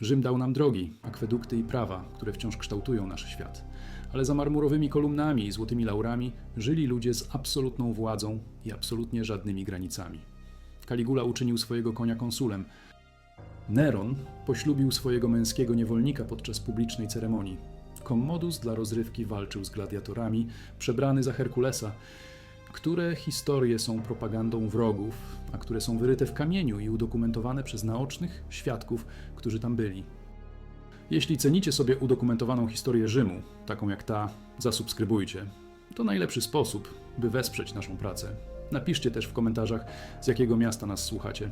Rzym dał nam drogi, akwedukty i prawa, które wciąż kształtują nasz świat. Ale za marmurowymi kolumnami i złotymi laurami żyli ludzie z absolutną władzą i absolutnie żadnymi granicami. Caligula uczynił swojego konia konsulem. Neron poślubił swojego męskiego niewolnika podczas publicznej ceremonii. Commodus dla rozrywki walczył z gladiatorami, przebrany za Herkulesa, które historie są propagandą wrogów, a które są wyryte w kamieniu i udokumentowane przez naocznych świadków, którzy tam byli. Jeśli cenicie sobie udokumentowaną historię Rzymu, taką jak ta, zasubskrybujcie. To najlepszy sposób, by wesprzeć naszą pracę. Napiszcie też w komentarzach, z jakiego miasta nas słuchacie.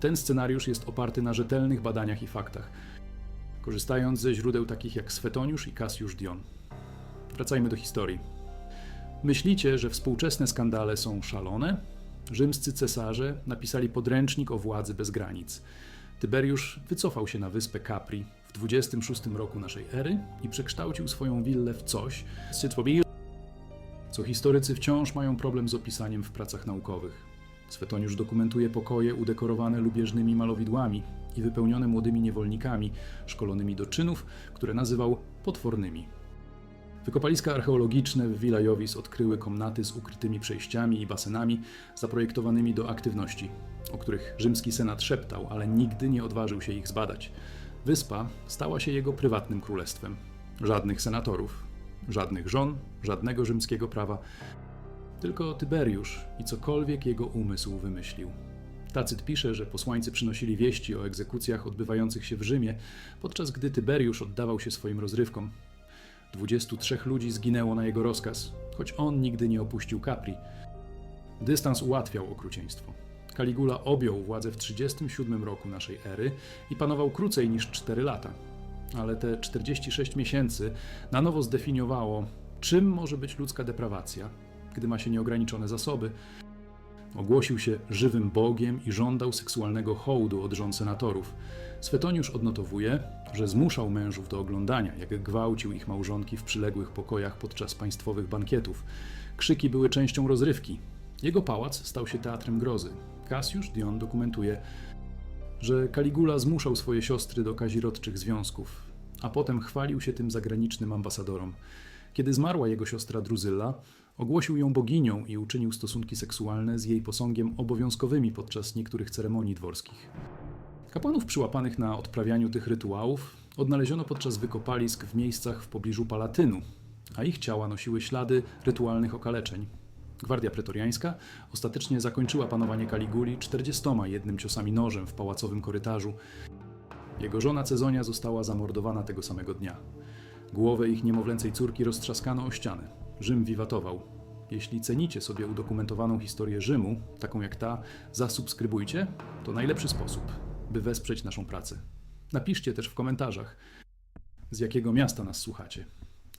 Ten scenariusz jest oparty na rzetelnych badaniach i faktach, korzystając ze źródeł takich jak Swetoniusz i Cassius Dion. Wracajmy do historii. Myślicie, że współczesne skandale są szalone? Rzymscy cesarze napisali podręcznik o władzy bez granic. Tyberiusz wycofał się na wyspę Capri w 26 roku naszej ery i przekształcił swoją willę w coś, co historycy wciąż mają problem z opisaniem w pracach naukowych. Swetoniusz dokumentuje pokoje udekorowane lubieżnymi malowidłami i wypełnione młodymi niewolnikami, szkolonymi do czynów, które nazywał potwornymi. Wykopaliska archeologiczne w Villa Jovis odkryły komnaty z ukrytymi przejściami i basenami zaprojektowanymi do aktywności, o których rzymski senat szeptał, ale nigdy nie odważył się ich zbadać. Wyspa stała się jego prywatnym królestwem. Żadnych senatorów, żadnych żon, żadnego rzymskiego prawa, tylko Tyberiusz i cokolwiek jego umysł wymyślił. Tacyt pisze, że posłańcy przynosili wieści o egzekucjach odbywających się w Rzymie, podczas gdy Tyberiusz oddawał się swoim rozrywkom. 23 ludzi zginęło na jego rozkaz, choć on nigdy nie opuścił Capri. Dystans ułatwiał okrucieństwo. Caligula objął władzę w 37 roku naszej ery i panował krócej niż 4 lata. Ale te 46 miesięcy na nowo zdefiniowało, czym może być ludzka deprawacja, gdy ma się nieograniczone zasoby. Ogłosił się żywym Bogiem i żądał seksualnego hołdu od żon senatorów. Swetoniusz odnotowuje, że zmuszał mężów do oglądania, jak gwałcił ich małżonki w przyległych pokojach podczas państwowych bankietów. Krzyki były częścią rozrywki. Jego pałac stał się teatrem grozy. Cassius Dion dokumentuje, że Caligula zmuszał swoje siostry do kazirodczych związków, a potem chwalił się tym zagranicznym ambasadorom. Kiedy zmarła jego siostra Druzylla, ogłosił ją boginią i uczynił stosunki seksualne z jej posągiem obowiązkowymi podczas niektórych ceremonii dworskich. Kapłanów przyłapanych na odprawianiu tych rytuałów odnaleziono podczas wykopalisk w miejscach w pobliżu Palatynu, a ich ciała nosiły ślady rytualnych okaleczeń. Gwardia pretoriańska ostatecznie zakończyła panowanie Kaliguli 41 ciosami nożem w pałacowym korytarzu. Jego żona Cezonia została zamordowana tego samego dnia. Głowę ich niemowlęcej córki roztrzaskano o ścianę. Rzym wiwatował. Jeśli cenicie sobie udokumentowaną historię Rzymu, taką jak ta, zasubskrybujcie. To najlepszy sposób, by wesprzeć naszą pracę. Napiszcie też w komentarzach, z jakiego miasta nas słuchacie.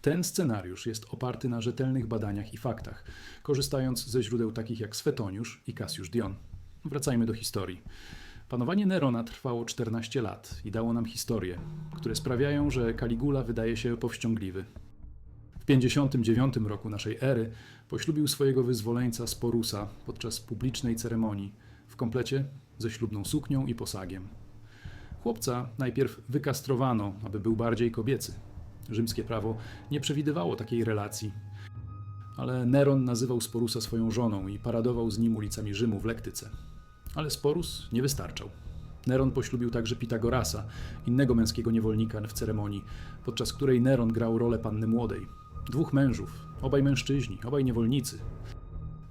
Ten scenariusz jest oparty na rzetelnych badaniach i faktach, korzystając ze źródeł takich jak Swetoniusz i Cassius Dion. Wracajmy do historii. Panowanie Nerona trwało 14 lat i dało nam historie, które sprawiają, że Caligula wydaje się powściągliwy. W 59 roku naszej ery poślubił swojego wyzwoleńca Sporusa podczas publicznej ceremonii, w komplecie ze ślubną suknią i posagiem. Chłopca najpierw wykastrowano, aby był bardziej kobiecy. Rzymskie prawo nie przewidywało takiej relacji, ale Neron nazywał Sporusa swoją żoną i paradował z nim ulicami Rzymu w lektyce. Ale Sporus nie wystarczał. Neron poślubił także Pitagorasa, innego męskiego niewolnika w ceremonii, podczas której Neron grał rolę panny młodej. Dwóch mężów, obaj mężczyźni, obaj niewolnicy.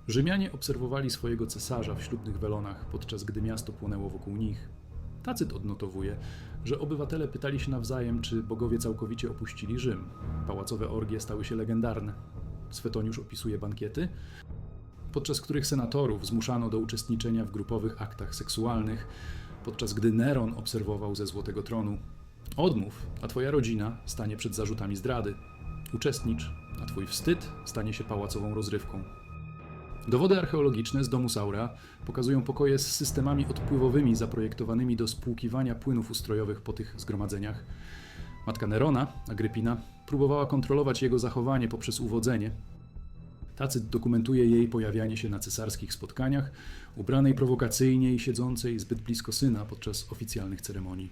Rzymianie obserwowali swojego cesarza w ślubnych welonach, podczas gdy miasto płonęło wokół nich. Tacyt odnotowuje, że obywatele pytali się nawzajem, czy bogowie całkowicie opuścili Rzym. Pałacowe orgie stały się legendarne. Swetoniusz opisuje bankiety, podczas których senatorów zmuszano do uczestniczenia w grupowych aktach seksualnych, podczas gdy Neron obserwował ze złotego tronu. Odmów, a twoja rodzina stanie przed zarzutami zdrady. Uczestnicz, a twój wstyd stanie się pałacową rozrywką. Dowody archeologiczne z domu Saura pokazują pokoje z systemami odpływowymi zaprojektowanymi do spłukiwania płynów ustrojowych po tych zgromadzeniach. Matka Nerona, Agrypina, próbowała kontrolować jego zachowanie poprzez uwodzenie. Tacyt dokumentuje jej pojawianie się na cesarskich spotkaniach, ubranej prowokacyjnie i siedzącej zbyt blisko syna podczas oficjalnych ceremonii.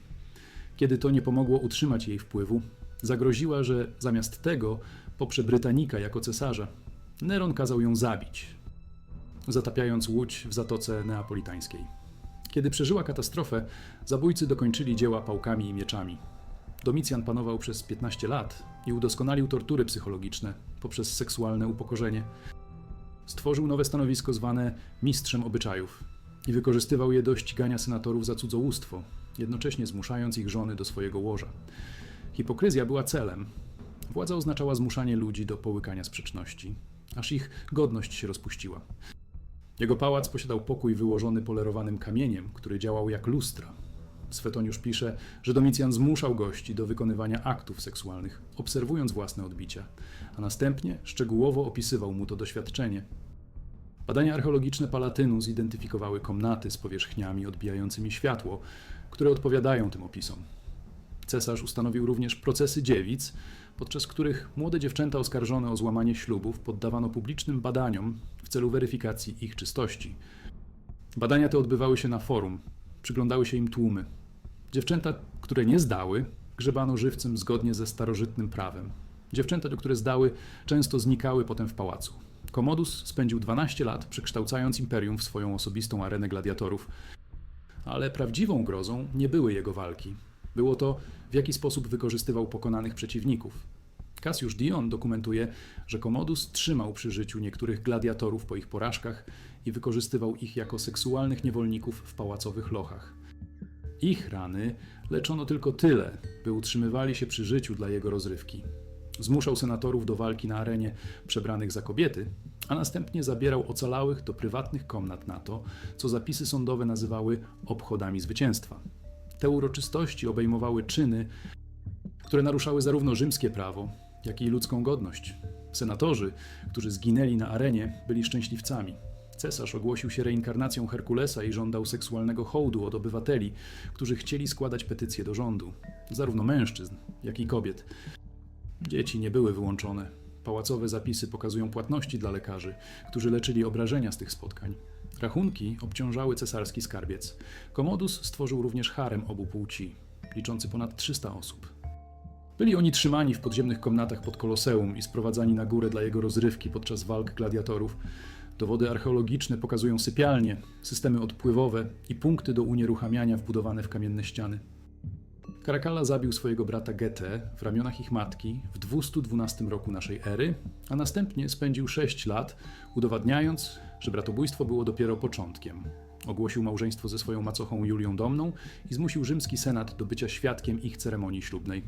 Kiedy to nie pomogło utrzymać jej wpływu, zagroziła, że zamiast tego poprze Brytanika jako cesarza. Neron kazał ją zabić, zatapiając łódź w Zatoce Neapolitańskiej. Kiedy przeżyła katastrofę, zabójcy dokończyli dzieła pałkami i mieczami. Domicjan panował przez 15 lat i udoskonalił tortury psychologiczne poprzez seksualne upokorzenie. Stworzył nowe stanowisko zwane mistrzem obyczajów i wykorzystywał je do ścigania senatorów za cudzołóstwo, jednocześnie zmuszając ich żony do swojego łoża. Hipokryzja była celem. Władza oznaczała zmuszanie ludzi do połykania sprzeczności, aż ich godność się rozpuściła. Jego pałac posiadał pokój wyłożony polerowanym kamieniem, który działał jak lustra. Swetoniusz pisze, że Domicjan zmuszał gości do wykonywania aktów seksualnych, obserwując własne odbicia, a następnie szczegółowo opisywał mu to doświadczenie. Badania archeologiczne Palatynu zidentyfikowały komnaty z powierzchniami odbijającymi światło, które odpowiadają tym opisom. Cesarz ustanowił również procesy dziewic, podczas których młode dziewczęta oskarżone o złamanie ślubów poddawano publicznym badaniom w celu weryfikacji ich czystości. Badania te odbywały się na forum, przyglądały się im tłumy. Dziewczęta, które nie zdały, grzebano żywcem zgodnie ze starożytnym prawem. Dziewczęta, które zdały, często znikały potem w pałacu. Komodus spędził 12 lat przekształcając imperium w swoją osobistą arenę gladiatorów. Ale prawdziwą grozą nie były jego walki. Było to, w jaki sposób wykorzystywał pokonanych przeciwników. Cassius Dion dokumentuje, że Komodus trzymał przy życiu niektórych gladiatorów po ich porażkach i wykorzystywał ich jako seksualnych niewolników w pałacowych lochach. Ich rany leczono tylko tyle, by utrzymywali się przy życiu dla jego rozrywki. Zmuszał senatorów do walki na arenie przebranych za kobiety, a następnie zabierał ocalałych do prywatnych komnat na to, co zapisy sądowe nazywały obchodami zwycięstwa. Te uroczystości obejmowały czyny, które naruszały zarówno rzymskie prawo, jak i ludzką godność. Senatorzy, którzy zginęli na arenie, byli szczęśliwcami. Cesarz ogłosił się reinkarnacją Herkulesa i żądał seksualnego hołdu od obywateli, którzy chcieli składać petycje do rządu, zarówno mężczyzn, jak i kobiet. Dzieci nie były wyłączone. Pałacowe zapisy pokazują płatności dla lekarzy, którzy leczyli obrażenia z tych spotkań. Rachunki obciążały cesarski skarbiec. Komodus stworzył również harem obu płci, liczący ponad 300 osób. Byli oni trzymani w podziemnych komnatach pod Koloseum i sprowadzani na górę dla jego rozrywki podczas walk gladiatorów. Dowody archeologiczne pokazują sypialnie, systemy odpływowe i punkty do unieruchamiania wbudowane w kamienne ściany. Karakalla zabił swojego brata Getę w ramionach ich matki w 212 roku naszej ery, a następnie spędził 6 lat udowadniając, że bratobójstwo było dopiero początkiem. Ogłosił małżeństwo ze swoją macochą Julią Domną i zmusił rzymski senat do bycia świadkiem ich ceremonii ślubnej.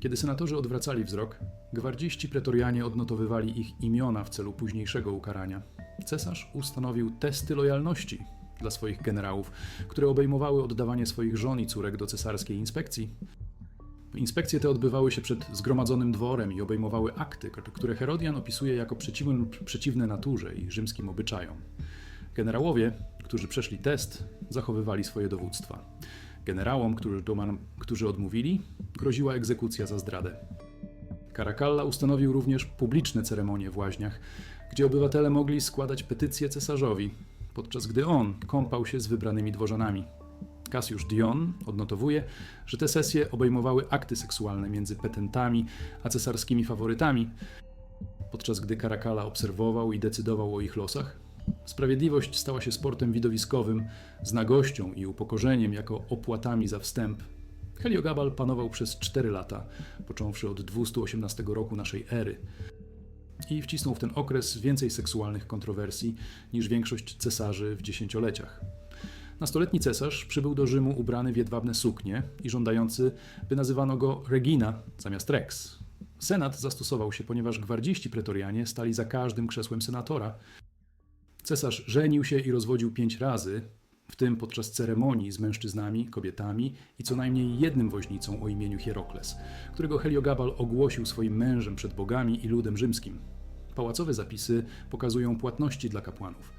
Kiedy senatorzy odwracali wzrok, gwardziści pretorianie odnotowywali ich imiona w celu późniejszego ukarania. Cesarz ustanowił testy lojalności dla swoich generałów, które obejmowały oddawanie swoich żon i córek do cesarskiej inspekcji. Inspekcje te odbywały się przed zgromadzonym dworem i obejmowały akty, które Herodian opisuje jako przeciwne, przeciwne naturze i rzymskim obyczajom. Generałowie, którzy przeszli test, zachowywali swoje dowództwa. Generałom, którzy, którzy odmówili, groziła egzekucja za zdradę. Caracalla ustanowił również publiczne ceremonie w łaźniach, gdzie obywatele mogli składać petycje cesarzowi, podczas gdy on kąpał się z wybranymi dworzanami. Cassius Dion odnotowuje, że te sesje obejmowały akty seksualne między petentami a cesarskimi faworytami, podczas gdy Caracalla obserwował i decydował o ich losach. Sprawiedliwość stała się sportem widowiskowym, z nagością i upokorzeniem jako opłatami za wstęp. Heliogabal panował przez 4 lata, począwszy od 218 roku naszej ery. I wcisnął w ten okres więcej seksualnych kontrowersji niż większość cesarzy w dziesięcioleciach. Nastoletni cesarz przybył do Rzymu ubrany w jedwabne suknie i żądający, by nazywano go Regina zamiast Rex. Senat zastosował się, ponieważ gwardziści pretorianie stali za każdym krzesłem senatora. Cesarz żenił się i rozwodził pięć razy, w tym podczas ceremonii z mężczyznami, kobietami i co najmniej jednym woźnicą o imieniu Hierokles, którego Heliogabal ogłosił swoim mężem przed bogami i ludem rzymskim. Pałacowe zapisy pokazują płatności dla kapłanów,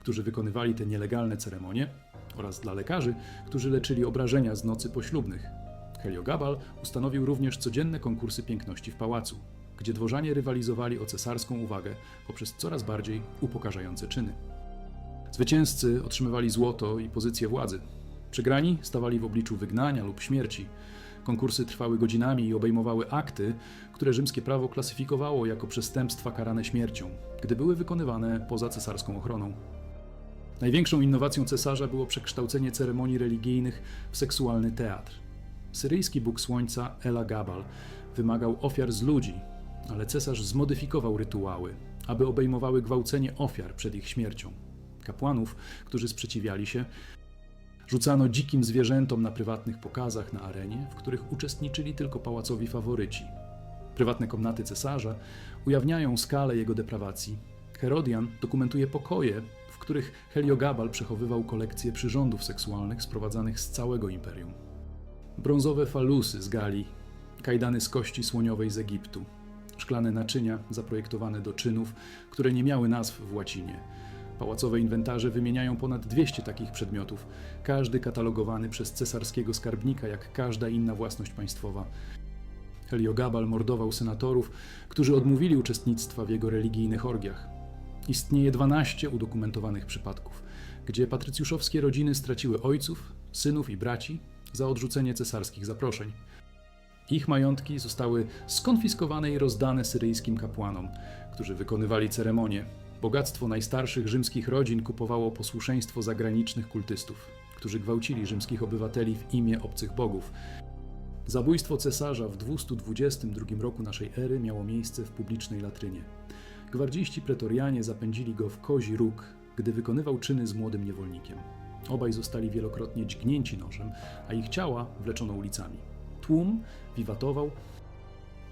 którzy wykonywali te nielegalne ceremonie, oraz dla lekarzy, którzy leczyli obrażenia z nocy poślubnych. Heliogabal ustanowił również codzienne konkursy piękności w pałacu, gdzie dworzanie rywalizowali o cesarską uwagę poprzez coraz bardziej upokarzające czyny. Zwycięzcy otrzymywali złoto i pozycję władzy. Przegrani stawali w obliczu wygnania lub śmierci. Konkursy trwały godzinami i obejmowały akty, które rzymskie prawo klasyfikowało jako przestępstwa karane śmiercią, gdy były wykonywane poza cesarską ochroną. Największą innowacją cesarza było przekształcenie ceremonii religijnych w seksualny teatr. Syryjski bóg słońca Elagabal wymagał ofiar z ludzi, ale cesarz zmodyfikował rytuały, aby obejmowały gwałcenie ofiar przed ich śmiercią. Kapłanów, którzy sprzeciwiali się, rzucano dzikim zwierzętom na prywatnych pokazach na arenie, w których uczestniczyli tylko pałacowi faworyci. Prywatne komnaty cesarza ujawniają skalę jego deprawacji. Herodian dokumentuje pokoje, w których Heliogabal przechowywał kolekcje przyrządów seksualnych sprowadzanych z całego imperium. Brązowe falusy z Galii, kajdany z kości słoniowej z Egiptu, szklane naczynia zaprojektowane do czynów, które nie miały nazw w łacinie. Pałacowe inwentarze wymieniają ponad 200 takich przedmiotów, każdy katalogowany przez cesarskiego skarbnika jak każda inna własność państwowa. Heliogabal mordował senatorów, którzy odmówili uczestnictwa w jego religijnych orgiach. Istnieje 12 udokumentowanych przypadków, gdzie patrycjuszowskie rodziny straciły ojców, synów i braci za odrzucenie cesarskich zaproszeń. Ich majątki zostały skonfiskowane i rozdane syryjskim kapłanom, którzy wykonywali ceremonię. Bogactwo najstarszych rzymskich rodzin kupowało posłuszeństwo zagranicznych kultystów, którzy gwałcili rzymskich obywateli w imię obcych bogów. Zabójstwo cesarza w 222 roku naszej ery miało miejsce w publicznej latrynie. Gwardziści pretorianie zapędzili go w kozi róg, gdy wykonywał czyny z młodym niewolnikiem. Obaj zostali wielokrotnie dźgnięci nożem, a ich ciała wleczono ulicami. Tłum wiwatował,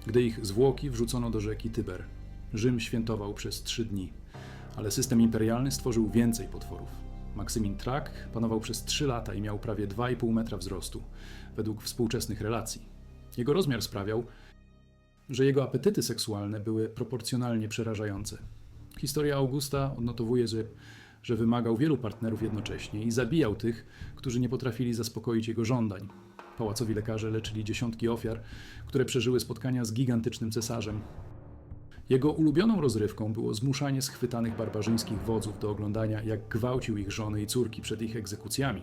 gdy ich zwłoki wrzucono do rzeki Tyber. Rzym świętował przez trzy dni, ale system imperialny stworzył więcej potworów. Maksymin Trak panował przez trzy lata i miał prawie 2,5 metra wzrostu, według współczesnych relacji. Jego rozmiar sprawiał, że jego apetyty seksualne były proporcjonalnie przerażające. Historia Augusta odnotowuje, że, że wymagał wielu partnerów jednocześnie i zabijał tych, którzy nie potrafili zaspokoić jego żądań. Pałacowi lekarze leczyli dziesiątki ofiar, które przeżyły spotkania z gigantycznym cesarzem. Jego ulubioną rozrywką było zmuszanie schwytanych barbarzyńskich wodzów do oglądania, jak gwałcił ich żony i córki przed ich egzekucjami.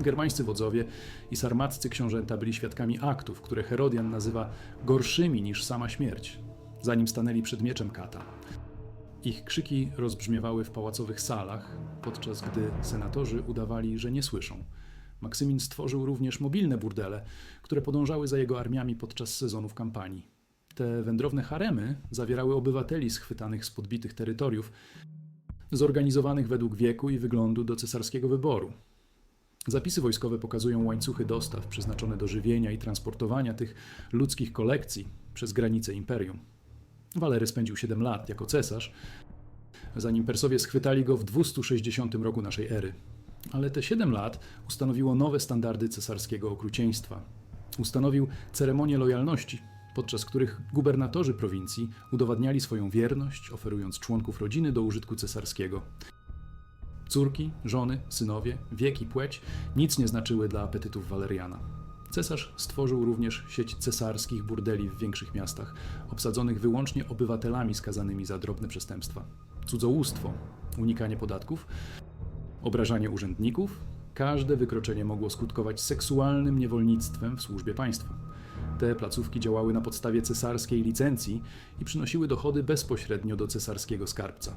Germańscy wodzowie i sarmaccy książęta byli świadkami aktów, które Herodian nazywa gorszymi niż sama śmierć, zanim stanęli przed mieczem kata. Ich krzyki rozbrzmiewały w pałacowych salach, podczas gdy senatorzy udawali, że nie słyszą. Maksymin stworzył również mobilne burdele, które podążały za jego armiami podczas sezonów kampanii. Te wędrowne haremy zawierały obywateli schwytanych z podbitych terytoriów, zorganizowanych według wieku i wyglądu do cesarskiego wyboru. Zapisy wojskowe pokazują łańcuchy dostaw przeznaczone do żywienia i transportowania tych ludzkich kolekcji przez granice imperium. Walery spędził 7 lat jako cesarz, zanim Persowie schwytali go w 260 roku naszej ery. Ale te 7 lat ustanowiło nowe standardy cesarskiego okrucieństwa. Ustanowił ceremonię lojalności, podczas których gubernatorzy prowincji udowadniali swoją wierność, oferując członków rodziny do użytku cesarskiego. Córki, żony, synowie, wiek i płeć nic nie znaczyły dla apetytów Waleriana. Cesarz stworzył również sieć cesarskich burdeli w większych miastach, obsadzonych wyłącznie obywatelami skazanymi za drobne przestępstwa. Cudzołóstwo, unikanie podatków, obrażanie urzędników, każde wykroczenie mogło skutkować seksualnym niewolnictwem w służbie państwa. Te placówki działały na podstawie cesarskiej licencji i przynosiły dochody bezpośrednio do cesarskiego skarbca.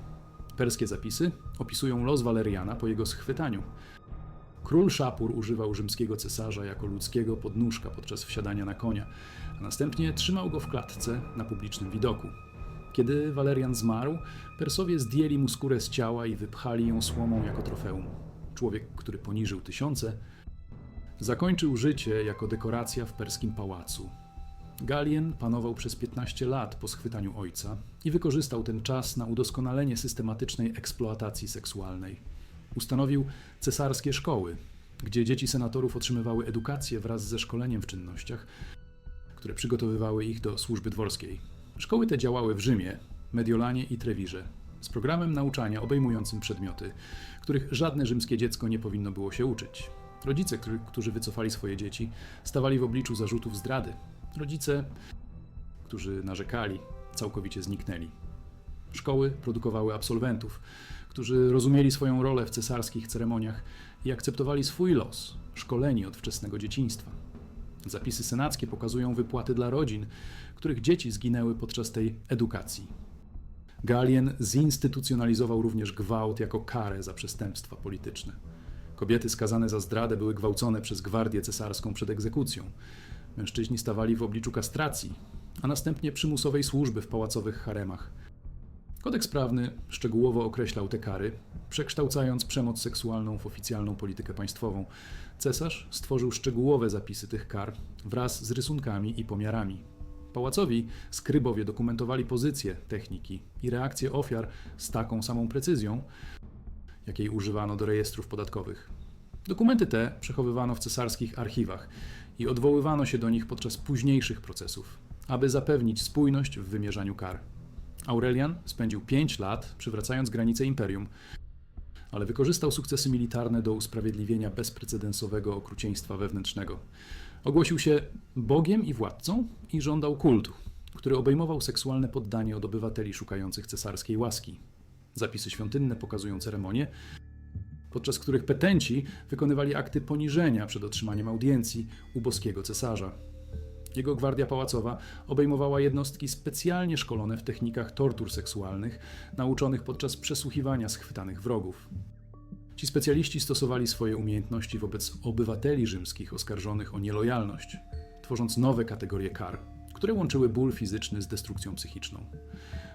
Perskie zapisy opisują los Waleriana po jego schwytaniu. Król Szapur używał rzymskiego cesarza jako ludzkiego podnóżka podczas wsiadania na konia, a następnie trzymał go w klatce na publicznym widoku. Kiedy Walerian zmarł, Persowie zdjęli mu skórę z ciała i wypchali ją słomą jako trofeum. Człowiek, który poniżył tysiące, zakończył życie jako dekoracja w perskim pałacu. Galien panował przez 15 lat po schwytaniu ojca i wykorzystał ten czas na udoskonalenie systematycznej eksploatacji seksualnej. Ustanowił cesarskie szkoły, gdzie dzieci senatorów otrzymywały edukację wraz ze szkoleniem w czynnościach, które przygotowywały ich do służby dworskiej. Szkoły te działały w Rzymie, Mediolanie i Trewirze, z programem nauczania obejmującym przedmioty, których żadne rzymskie dziecko nie powinno było się uczyć. Rodzice, którzy- wycofali swoje dzieci, stawali w obliczu zarzutów zdrady. Rodzice, którzy narzekali, całkowicie zniknęli. Szkoły produkowały absolwentów, którzy rozumieli swoją rolę w cesarskich ceremoniach i akceptowali swój los, szkoleni od wczesnego dzieciństwa. Zapisy senackie pokazują wypłaty dla rodzin, których dzieci zginęły podczas tej edukacji. Galien zinstytucjonalizował również gwałt jako karę za przestępstwa polityczne. Kobiety skazane za zdradę były gwałcone przez gwardię cesarską przed egzekucją. Mężczyźni stawali w obliczu kastracji, a następnie przymusowej służby w pałacowych haremach. Kodeks prawny szczegółowo określał te kary, przekształcając przemoc seksualną w oficjalną politykę państwową. Cesarz stworzył szczegółowe zapisy tych kar wraz z rysunkami i pomiarami. Pałacowi skrybowie dokumentowali pozycję techniki i reakcje ofiar z taką samą precyzją, jakiej używano do rejestrów podatkowych. Dokumenty te przechowywano w cesarskich archiwach i odwoływano się do nich podczas późniejszych procesów, aby zapewnić spójność w wymierzaniu kar. Aurelian spędził 5 lat przywracając granice imperium, ale wykorzystał sukcesy militarne do usprawiedliwienia bezprecedensowego okrucieństwa wewnętrznego. Ogłosił się Bogiem i władcą i żądał kultu, który obejmował seksualne poddanie od obywateli szukających cesarskiej łaski. Zapisy świątynne pokazują ceremonie, podczas których petenci wykonywali akty poniżenia przed otrzymaniem audiencji u boskiego cesarza. Jego gwardia pałacowa obejmowała jednostki specjalnie szkolone w technikach tortur seksualnych, nauczonych podczas przesłuchiwania schwytanych wrogów. Ci specjaliści stosowali swoje umiejętności wobec obywateli rzymskich oskarżonych o nielojalność, tworząc nowe kategorie kar, które łączyły ból fizyczny z destrukcją psychiczną.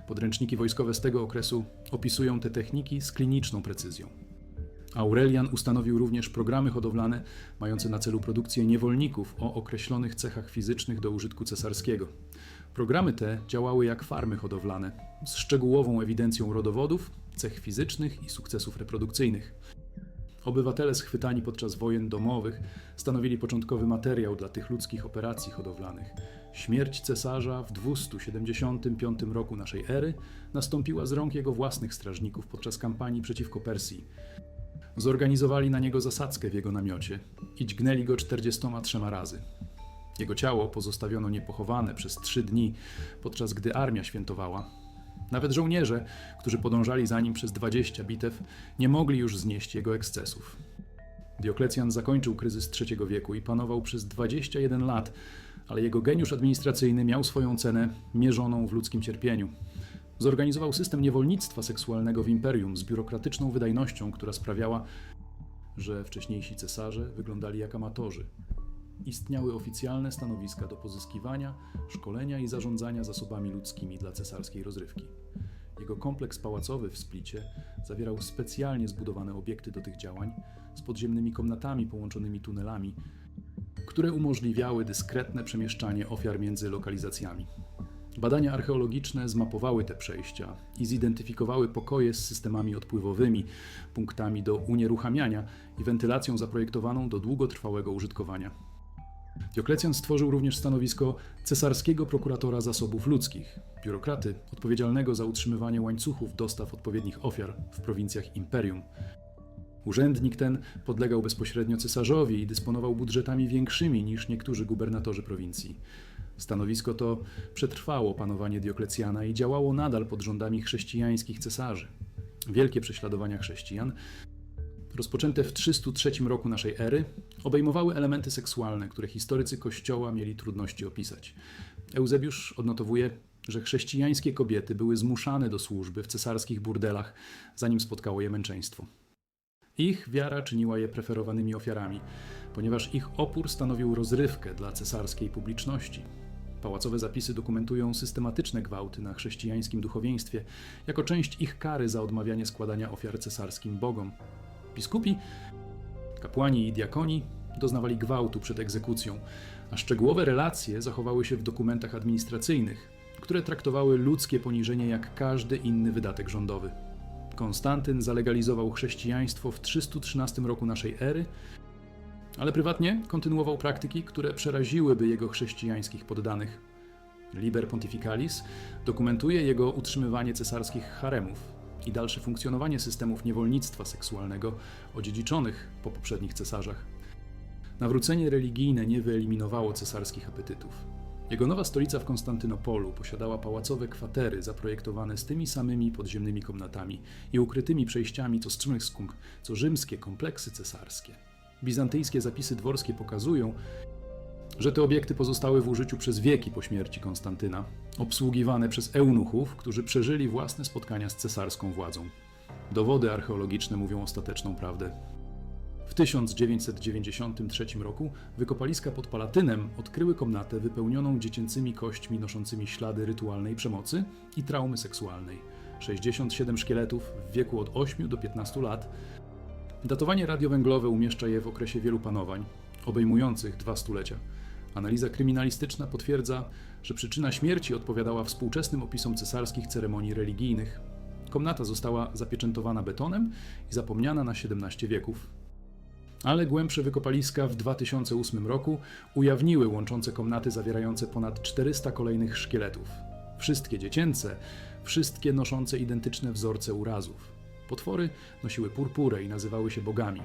Podręczniki wojskowe z tego okresu opisują te techniki z kliniczną precyzją. Aurelian ustanowił również programy hodowlane mające na celu produkcję niewolników o określonych cechach fizycznych do użytku cesarskiego. Programy te działały jak farmy hodowlane, z szczegółową ewidencją rodowodów, cech fizycznych i sukcesów reprodukcyjnych. Obywatele schwytani podczas wojen domowych stanowili początkowy materiał dla tych ludzkich operacji hodowlanych. Śmierć cesarza w 275 roku naszej ery nastąpiła z rąk jego własnych strażników podczas kampanii przeciwko Persji. Zorganizowali na niego zasadzkę w jego namiocie i dźgnęli go 43 razy. Jego ciało pozostawiono niepochowane przez trzy dni, podczas gdy armia świętowała. Nawet żołnierze, którzy podążali za nim przez 20 bitew, nie mogli już znieść jego ekscesów. Dioklecjan zakończył kryzys III wieku i panował przez 21 lat, ale jego geniusz administracyjny miał swoją cenę mierzoną w ludzkim cierpieniu. Zorganizował system niewolnictwa seksualnego w imperium z biurokratyczną wydajnością, która sprawiała, że wcześniejsi cesarze wyglądali jak amatorzy. Istniały oficjalne stanowiska do pozyskiwania, szkolenia i zarządzania zasobami ludzkimi dla cesarskiej rozrywki. Jego kompleks pałacowy w Splicie zawierał specjalnie zbudowane obiekty do tych działań z podziemnymi komnatami połączonymi tunelami, które umożliwiały dyskretne przemieszczanie ofiar między lokalizacjami. Badania archeologiczne zmapowały te przejścia i zidentyfikowały pokoje z systemami odpływowymi, punktami do unieruchamiania i wentylacją zaprojektowaną do długotrwałego użytkowania. Dioklecjan stworzył również stanowisko cesarskiego prokuratora zasobów ludzkich, biurokraty odpowiedzialnego za utrzymywanie łańcuchów dostaw odpowiednich ofiar w prowincjach imperium. Urzędnik ten podlegał bezpośrednio cesarzowi i dysponował budżetami większymi niż niektórzy gubernatorzy prowincji. Stanowisko to przetrwało panowanie Dioklecjana i działało nadal pod rządami chrześcijańskich cesarzy. Wielkie prześladowania chrześcijan, rozpoczęte w 303 roku naszej ery, obejmowały elementy seksualne, które historycy Kościoła mieli trudności opisać. Eusebiusz odnotowuje, że chrześcijańskie kobiety były zmuszane do służby w cesarskich burdelach, zanim spotkało je męczeństwo. Ich wiara czyniła je preferowanymi ofiarami, ponieważ ich opór stanowił rozrywkę dla cesarskiej publiczności. Pałacowe zapisy dokumentują systematyczne gwałty na chrześcijańskim duchowieństwie jako część ich kary za odmawianie składania ofiar cesarskim bogom. Biskupi, kapłani i diakoni doznawali gwałtu przed egzekucją, a szczegółowe relacje zachowały się w dokumentach administracyjnych, które traktowały ludzkie poniżenie jak każdy inny wydatek rządowy. Konstantyn zalegalizował chrześcijaństwo w 313 roku naszej ery, ale prywatnie kontynuował praktyki, które przeraziłyby jego chrześcijańskich poddanych. Liber Pontificalis dokumentuje jego utrzymywanie cesarskich haremów i dalsze funkcjonowanie systemów niewolnictwa seksualnego odziedziczonych po poprzednich cesarzach. Nawrócenie religijne nie wyeliminowało cesarskich apetytów. Jego nowa stolica w Konstantynopolu posiadała pałacowe kwatery zaprojektowane z tymi samymi podziemnymi komnatami i ukrytymi przejściami co, strzyngską- co rzymskie kompleksy cesarskie. Bizantyjskie zapisy dworskie pokazują, że te obiekty pozostały w użyciu przez wieki po śmierci Konstantyna, obsługiwane przez eunuchów, którzy przeżyli własne spotkania z cesarską władzą. Dowody archeologiczne mówią ostateczną prawdę. W 1993 roku wykopaliska pod Palatynem odkryły komnatę wypełnioną dziecięcymi kośćmi noszącymi ślady rytualnej przemocy i traumy seksualnej. 67 szkieletów w wieku od 8 do 15 lat. Datowanie radiowęglowe umieszcza je w okresie wielu panowań, obejmujących dwa stulecia. Analiza kryminalistyczna potwierdza, że przyczyna śmierci odpowiadała współczesnym opisom cesarskich ceremonii religijnych. Komnata została zapieczętowana betonem i zapomniana na 17 wieków. Ale głębsze wykopaliska w 2008 roku ujawniły łączące komnaty zawierające ponad 400 kolejnych szkieletów. Wszystkie dziecięce, wszystkie noszące identyczne wzorce urazów. Potwory nosiły purpurę i nazywały się bogami.